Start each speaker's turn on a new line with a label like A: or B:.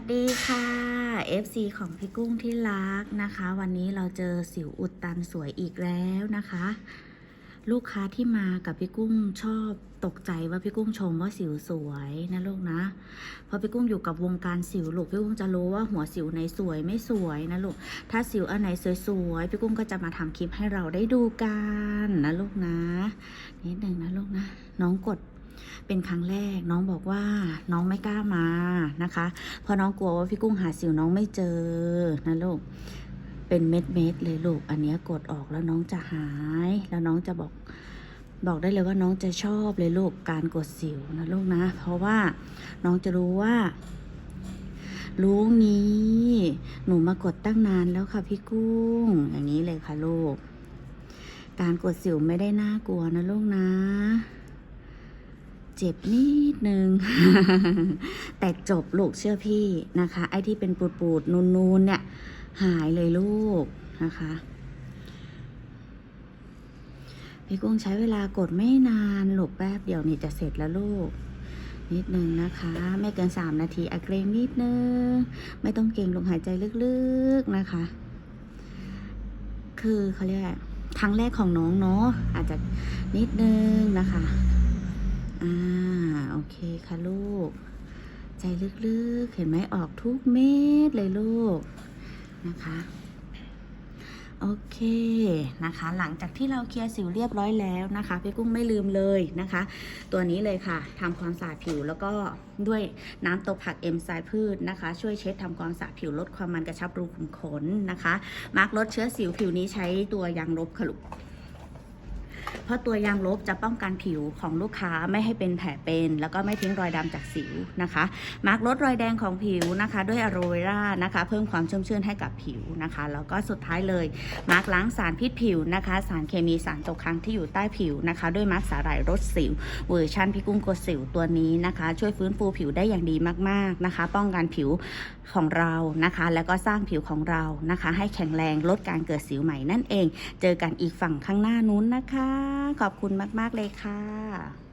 A: วัสดีค่ะ FC ของพี่กุ้งที่รักนะคะ วันนี้เราเจอสิวอุดตันสวยอีกแล้วนะคะ ลูกค้าที่มากับพี่กุ้งชอบตกใจว่าพี่กุ้งชมว่าสิวสวยนะลูกนะเพราะพี่กุ้งอยู่กับวงการสิวลูกพี่กุ้งจะรู้ว่าหัวสิวไหนสวยไม่สวยนะลูกถ้าสิวอันไหนสวยๆพี่กุ้งก็จะมาทำคลิปให้เราได้ดูกันนะลูกนะนิดหนึ่งนะลูกนะน้องกด เป็นครั้งแรกน้องบอกว่าน้องไม่กล้ามานะคะเพราะน้องกลัวว่าพี่กุ้งหาสิวน้องไม่เจอนะลูกเป็นเม็ดเม็ดเลยลูก อันนี้กดออกแล้วน้องจะหาย แล้วน้องจะบอกบอกได้เลยว่าน้องจะชอบเลยลูกการกดสิวนะลูกนะ เพราะว่าน้องจะรู้ว่ารู้งี้ หนูมากดตั้งนานแล้วค่ะพี่กุ้ง อย่างนี้เลยค่ะลูก การกดสิวไม่ได้น่ากลัวนะลูกนะ เจ็บนิดนึง แต่จบลูกเชื่อพี่นะคะ ไอ้ที่เป็นปูดๆนูนๆเนี่ย หายเลยลูกนะคะพี่กุ้งใช้เวลากดไม่นานหลูกแป๊บเดียวนี่จะเสร็จแล้วลูก นิดนึงนะคะ ไม่เกินสามนาทีอะเกรงนิดนึง ไม่ต้องเกรงลงหายใจลึกๆนะคะ คือเขาเรียกอะไรครั้งแรกของน้องเนาะอาจจะนิดนึงนะคะ อ่า โอเคค่ะลูก ใจลึกๆ เห็นไหมออกทุกเม็ดเลยลูก นะคะโอเคนะคะ หลังจากที่เราเคลียร์สิวเรียบร้อยแล้วนะคะพี่กุ้งไม่ลืมเลยนะคะ ตัวนี้เลยค่ะทำความสะอาดผิวแล้วก็ด้วยน้ำตกผักเอ็มไซพืชนะคะ ช่วยเช็ดทำความสะอาดผิวลดความมันกระชับรูขุมขนนะคะ มาร์กลดเชื้อสิวผิวนี้ใช้ตัวยางลบค่ะลูก เพราะตัวยางลบจะป้องกันผิวของลูกค้าไม่ให้เป็นแผลเป็น แล้วก็ไม่ทิ้งรอยดำจากสิวนะคะ มาร์กลดรอยแดงของผิวนะคะ ด้วยอะโรเวรานะคะ เพิ่มความชุ่มชื่นให้กับผิวนะคะ แล้วก็สุดท้ายเลย มาร์กล้างสารพิษผิวนะคะ สารเคมีสารตกค้างที่อยู่ใต้ผิวนะคะ ด้วยมาร์กสาหร่ายรสสิวเวอร์ชันพี่กุ้งกดสิวตัวนี้นะคะ ช่วยฟื้นฟูผิวได้อย่างดีมากๆนะคะ ป้องกันผิวของเรานะคะ แล้วก็สร้างผิวของเรานะคะ ให้แข็งแรงลดการเกิดสิวใหม่นั่นเอง เจอกันอีกฝั่งข้างหน้านู้นนะคะขอบคุณมาก ๆ เลยค่ะ